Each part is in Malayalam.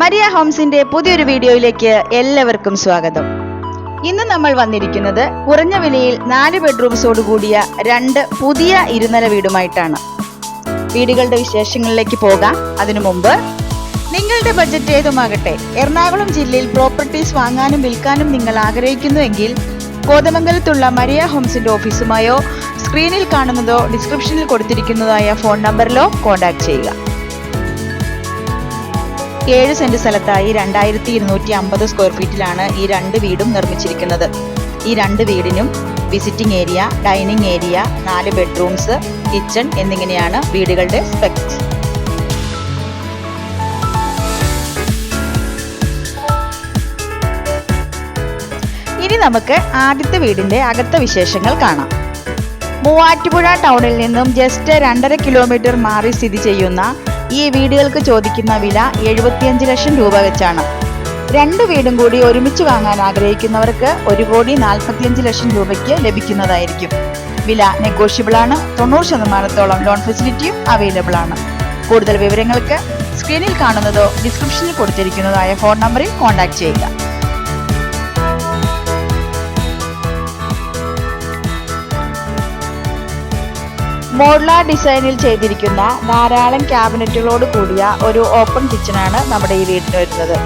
മരിയ ഹോംസിന്റെ പുതിയൊരു വീഡിയോയിലേക്ക് എല്ലാവർക്കും സ്വാഗതം. ഇന്ന് നമ്മൾ വന്നിരിക്കുന്നത് കുറഞ്ഞ വിലയിൽ നാല് ബെഡ്റൂംസോട് കൂടിയ രണ്ട് പുതിയ ഇരുനില വീടുമായിട്ടാണ്. വീടുകളുടെ വിശേഷങ്ങളിലേക്ക് പോകാം. അതിനു മുമ്പ് നിങ്ങളുടെ ബഡ്ജറ്റ് ഏതുമാകട്ടെ? എറണാകുളം ജില്ലയിൽ പ്രോപ്പർട്ടീസ് വാങ്ങാനും വിൽക്കാനും നിങ്ങൾ ആഗ്രഹിക്കുന്നുവെങ്കിൽ കോതമംഗലത്തുള്ള മരിയ ഹോംസിന്റെ ഓഫീസുമായോ സ്ക്രീനിൽ കാണുന്നതോ ഡിസ്ക്രിപ്ഷനിൽ കൊടുത്തിരിക്കുന്നതായ ഫോൺ നമ്പറിലോ കോൺടാക്ട് ചെയ്യുക. ഏഴ് സെന്റ് സ്ഥലത്തായി രണ്ടായിരത്തി ഇരുന്നൂറ്റി അമ്പത് സ്ക്വയർ ഫീറ്റിലാണ് ഈ രണ്ട് വീടും നിർമ്മിച്ചിരിക്കുന്നത്. ഈ രണ്ട് വീടിനും വിസിറ്റിംഗ് ഏരിയ ഡൈനിങ് ഏരിയ നാല് ബെഡ്റൂംസ് കിച്ചൺ എന്നിങ്ങനെയാണ് വീടുകളുടെ സ്പെക്സ് ഇനി നമുക്ക് ആദ്യത്തെ വീടിന്റെ അകത്ത വിശേഷങ്ങൾ കാണാം. മൂവാറ്റുപുഴ ടൗണിൽ നിന്നും ജസ്റ്റ് രണ്ടര കിലോമീറ്റർ മാറി സ്ഥിതി ചെയ്യുന്ന ഈ വീടുകൾക്ക് ചോദിക്കുന്ന വില എഴുപത്തിയഞ്ച് ലക്ഷം രൂപ വെച്ചാണ്. രണ്ട് വീടും കൂടി ഒരുമിച്ച് വാങ്ങാൻ ആഗ്രഹിക്കുന്നവർക്ക് ഒരു കോടി നാൽപ്പത്തിയഞ്ച് ലക്ഷം രൂപയ്ക്ക് ലഭിക്കുന്നതായിരിക്കും. വില നെഗോഷ്യബിൾ ആണ് തൊണ്ണൂറ് ശതമാനത്തോളം ലോൺ ഫെസിലിറ്റിയും അവൈലബിൾ ആണ് കൂടുതൽ വിവരങ്ങൾക്ക് സ്ക്രീനിൽ കാണുന്നതോ ഡിസ്ക്രിപ്ഷനിൽ കൊടുത്തിരിക്കുന്നതായ ഫോൺ നമ്പറിൽ കോൺടാക്ട് ചെയ്യുക. മോഡുലാർ ഡിസൈനിൽ ചെയ്തിരിക്കുന്ന ധാരാളം ക്യാബിനറ്റുകളോട് കൂടിയ ഒരു ഓപ്പൺ കിച്ചണാണ് നമ്മുടെ ഈ വീടിന് വരുന്നത്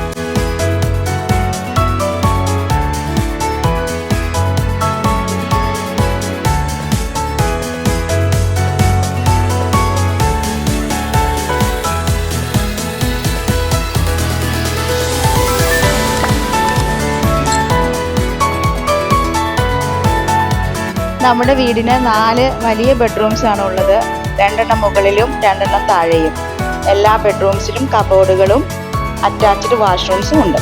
നമ്മുടെ വീടിന് നാല് വലിയ ബെഡ്റൂംസ് ആണ് ഉള്ളത്. രണ്ടെണ്ണം മുകളിലും രണ്ടെണ്ണം താഴെയും. എല്ലാ ബെഡ്റൂംസിലും കബോർഡുകളും അറ്റാച്ച്ഡ് വാഷ്റൂംസും ഉണ്ട്.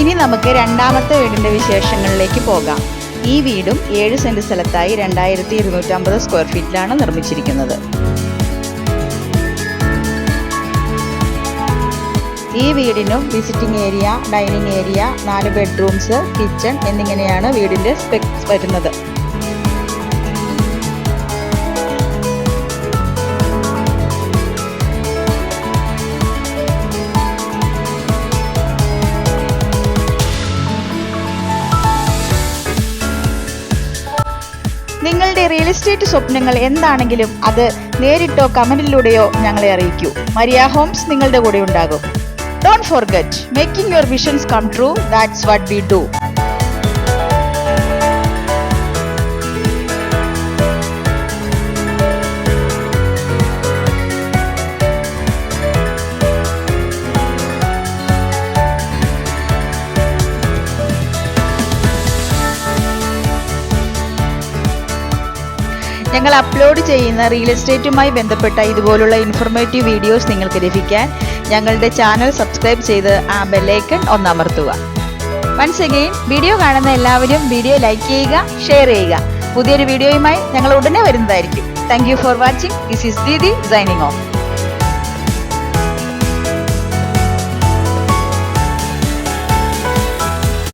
ഇനി നമുക്ക് രണ്ടാമത്തെ വീടിന്റെ വിശേഷങ്ങളിലേക്ക് പോകാം. ഈ വീടും ഏഴ് സെന്റ് സ്ഥലത്തായി രണ്ടായിരത്തി ഇരുന്നൂറ്റമ്പത് സ്ക്വയർ ഫീറ്റിലാണ് നിർമ്മിച്ചിരിക്കുന്നത്. ഈ വീടിനും വിസിറ്റിംഗ് ഏരിയ ഡൈനിങ് ഏരിയ നാല് ബെഡ്റൂംസ് കിച്ചൺ എന്നിങ്ങനെയാണ് വീടിന്റെ സ്പെക്സ് വരുന്നത്. നിങ്ങളുടെ റിയൽ എസ്റ്റേറ്റ് സ്വപ്നങ്ങൾ എന്താണെങ്കിലും അത് നേരിട്ടോ കമന്റിലൂടെയോ ഞങ്ങളെ അറിയിക്കൂ. മരിയ ഹോംസ് നിങ്ങളുടെ കൂടെ ഉണ്ടാകും. Don't forget making your visions come true that's what we do ഞങ്ങൾ അപ്ലോഡ് ചെയ്യുന്ന റിയൽ എസ്റ്റേറ്റുമായി ബന്ധപ്പെട്ട ഇതുപോലുള്ള ഇൻഫോർമേറ്റീവ് വീഡിയോസ് നിങ്ങൾക്ക് ലഭിക്കാൻ ഞങ്ങളുടെ ചാനൽ സബ്സ്ക്രൈബ് ചെയ്ത് ആ ബെല്ലൈക്കൺ ഒന്നമർത്തുക. വൺസ് അഗെയിൻ വീഡിയോ കാണുന്ന എല്ലാവരും വീഡിയോ ലൈക്ക് ചെയ്യുക ഷെയർ ചെയ്യുക. പുതിയൊരു വീഡിയോയുമായി ഞങ്ങൾ ഉടനെ വരുന്നതായിരിക്കും. Thank you for watching this is Didi signing off